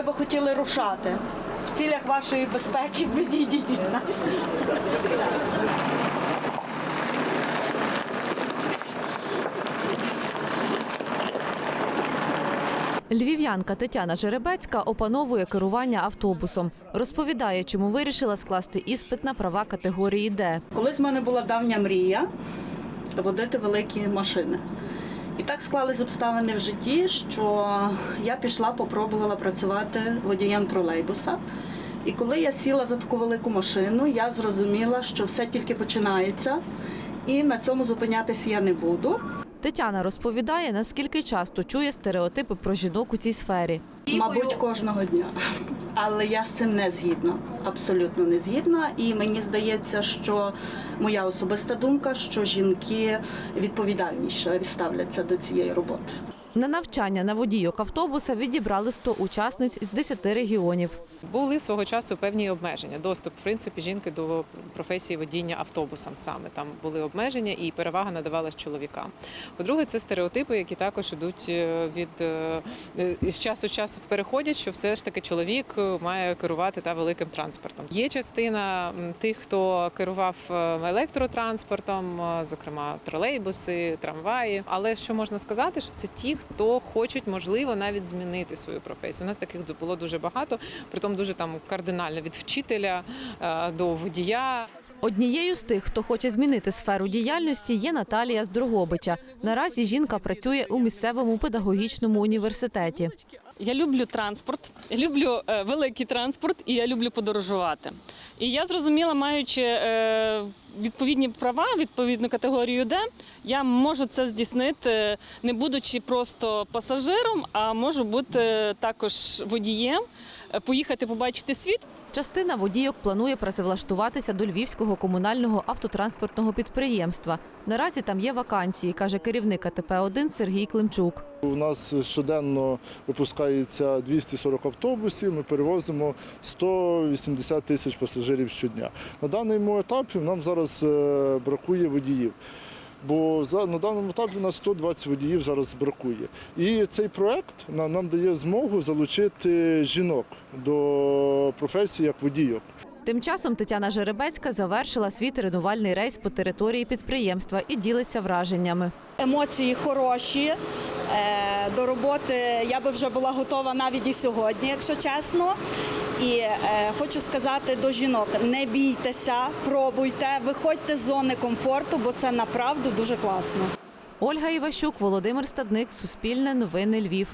ми би хотіли рушати. В цілях вашої безпеки відійдіть від нас. Львів'янка Тетяна Жеребецька опановує керування автобусом. Розповідає, чому вирішила скласти іспит на права категорії Д. Колись в мене була давня мрія водити великі машини. І так склались обставини в житті, що я пішла, попробувала працювати водієм тролейбуса. І коли я сіла за таку велику машину, я зрозуміла, що все тільки починається, і на цьому зупинятися я не буду. Тетяна розповідає, наскільки часто чує стереотипи про жінок у цій сфері. Мабуть, кожного дня. Але я з цим не згідна, абсолютно не згідна. І мені здається, що моя особиста думка, що жінки відповідальніше ставляться до цієї роботи. На навчання на водійок автобуса відібрали 100 учасниць із 10 регіонів. Були свого часу певні обмеження. Доступ, в принципі, жінки до професії водіння автобусом саме там були обмеження і перевага надавалась чоловікам. По-друге, це стереотипи, які також ідуть е, від е, е, з часу часу переходять, що все ж таки чоловік має керувати та великим транспортом. Є частина тих, хто керував електротранспортом, зокрема тролейбуси, трамваї. Але що можна сказати, що це ті, хто хочуть, можливо, навіть змінити свою професію. У нас таких було дуже багато, притом дуже там кардинально від вчителя е, до водія. Однією з тих, хто хоче змінити сферу діяльності, є Наталія з Дрогобича. Наразі жінка працює у місцевому педагогічному університеті. Я люблю транспорт, люблю е, великий транспорт і я люблю подорожувати. І я зрозуміла, маючи е, відповідні права, відповідну категорію Д, я можу це здійснити, не будучи просто пасажиром, а можу бути також водієм, е, поїхати побачити світ. Частина водійок планує працевлаштуватися до Львівського комунального автотранспортного підприємства. Наразі там є вакансії, каже керівник АТП-1 Сергій Климчук. У нас щоденно випускається 240 автобусів. Ми перевозимо 180 тисяч пасажирів щодня. На даному етапі нам зараз е, бракує водіїв. Бо на даному етапі у нас 120 водіїв зараз бракує. І цей проект нам дає змогу залучити жінок до професії як водійок. Тим часом Тетяна Жеребецька завершила свій тренувальний рейс по території підприємства і ділиться враженнями. Емоції хороші. Е, До роботи я би вже була готова навіть і сьогодні, якщо чесно. І е, хочу сказати до жінок: не бійтеся, пробуйте, виходьте з зони комфорту, бо це направду дуже класно. Ольга Іващук, Володимир Стадник, Суспільне новини Львів.